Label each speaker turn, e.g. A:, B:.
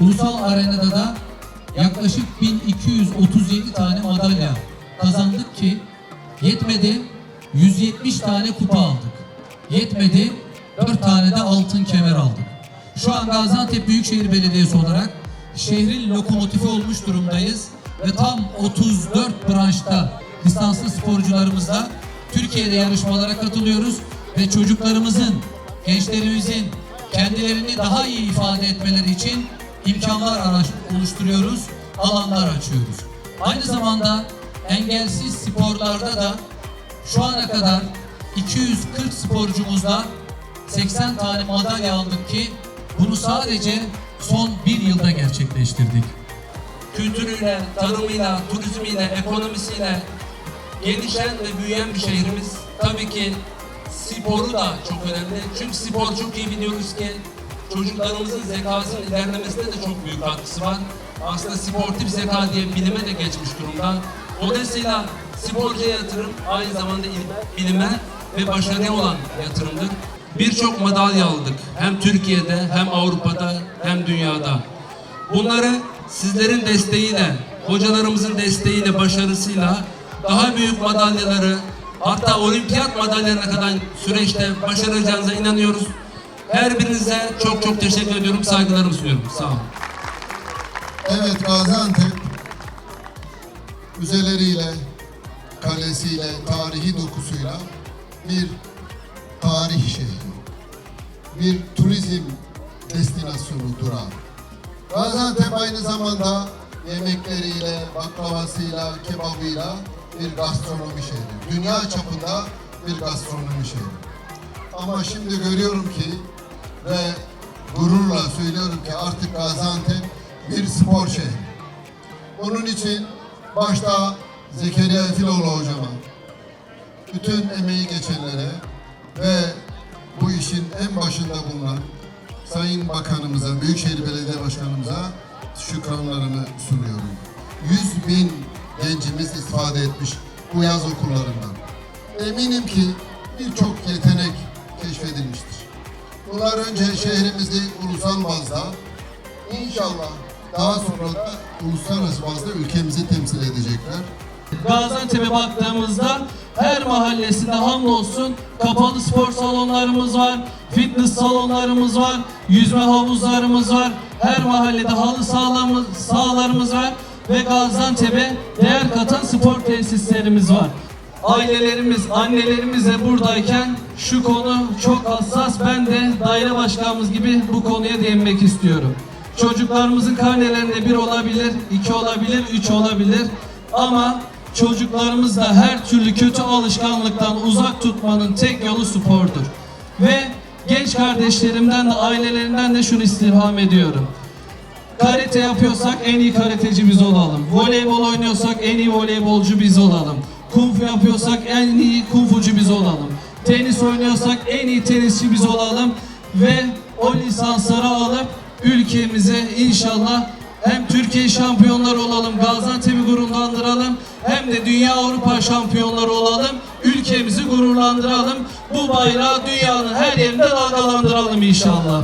A: Ulusal arenada da yaklaşık 1237 tane madalya kazandık ki yetmedi 170 tane kupa aldık. Yetmedi 4 tane de altın kemer aldık. Şu an Gaziantep Büyükşehir Belediyesi olarak şehrin lokomotifi olmuş durumdayız ve tam 34 branşta lisanslı sporcularımızla Türkiye'de yarışmalara katılıyoruz ve çocuklarımızın, gençlerimizin kendilerini daha iyi ifade etmeleri için imkanlar oluşturuyoruz, alanlar açıyoruz. Aynı zamanda engelsiz sporlarda da şu ana kadar 240 sporcumuzla 80 tane madalya aldık ki bunu sadece son bir yılda gerçekleştirdik.
B: kültürüyle, tarımıyla, turizmiyle, ekonomisiyle gelişen ve büyüyen bir şehrimiz. Tabii ki sporu da çok önemli. Çünkü spor çok iyi biliyoruz ki çocuklarımızın zekasının ilerlemesine de çok büyük katkısı var. Aslında sportif zeka diye bilime de geçmiş durumda. Dolayısıyla sporcuya yatırım aynı zamanda il- bilime ve başarıya olan yatırımdır. Birçok madalya aldık. Hem Türkiye'de hem Avrupa'da hem dünyada. Bunları sizlerin desteğiyle, hocalarımızın desteğiyle, başarısıyla daha büyük madalyaları, hatta olimpiyat madalyalarına kadar süreçte başaracağınıza inanıyoruz. Her birinize çok çok teşekkür ediyorum, saygılarımı sunuyorum. Sağ olun.
C: Evet Gaziantep müzeleriyle, kalesiyle, tarihi dokusuyla bir tarih şehri, bir turizm destinasyonu durağı. Gaziantep aynı zamanda yemekleriyle, baklavasıyla, kebabıyla bir gastronomi şehri. Dünya çapında bir gastronomi şehri. Ama şimdi görüyorum ki ve gururla söylüyorum ki artık Gaziantep bir spor şehri. Bunun için başta Zekeriya Efiloğlu hocama, bütün emeği geçenlere ve bu işin en başında bulunan Sayın Bakanımıza, Büyükşehir Belediye Başkanımıza şükranlarımı sunuyorum. 100 bin gencimiz istifade etmiş bu yaz okullarından. Eminim ki birçok. Bunlar önce şehrimizi ulusal bazda, inşallah daha sonra da uluslararası bazda ülkemizi temsil edecekler.
D: Gaziantep'e baktığımızda her mahallesinde hamdolsun kapalı spor salonlarımız var, fitness salonlarımız var, yüzme havuzlarımız var. Her mahallede halı sahalarımız, sahalarımız var ve Gaziantep'e değer katan spor tesislerimiz var. Ailelerimiz, annelerimiz de buradayken şu konu çok hassas. Ben de daire başkanımız gibi bu konuya değinmek istiyorum. Çocuklarımızın karnelerinde bir olabilir, iki olabilir, üç olabilir. Ama çocuklarımız da her türlü kötü alışkanlıktan uzak tutmanın tek yolu spordur. Ve genç kardeşlerimden de ailelerinden de şunu istirham ediyorum. Karate yapıyorsak en iyi karateci biz olalım. Voleybol oynuyorsak en iyi voleybolcu biz olalım. Kung yapıyorsak en iyi kung biz olalım. Tenis oynuyorsak en iyi tenisçi biz olalım. Ve o lisansları alıp ülkemize inşallah hem Türkiye şampiyonları olalım, Gaziantep'i gururlandıralım hem de Dünya Avrupa şampiyonları olalım, ülkemizi gururlandıralım. Bu bayrağı dünyanın her yerinde dalgalandıralım inşallah.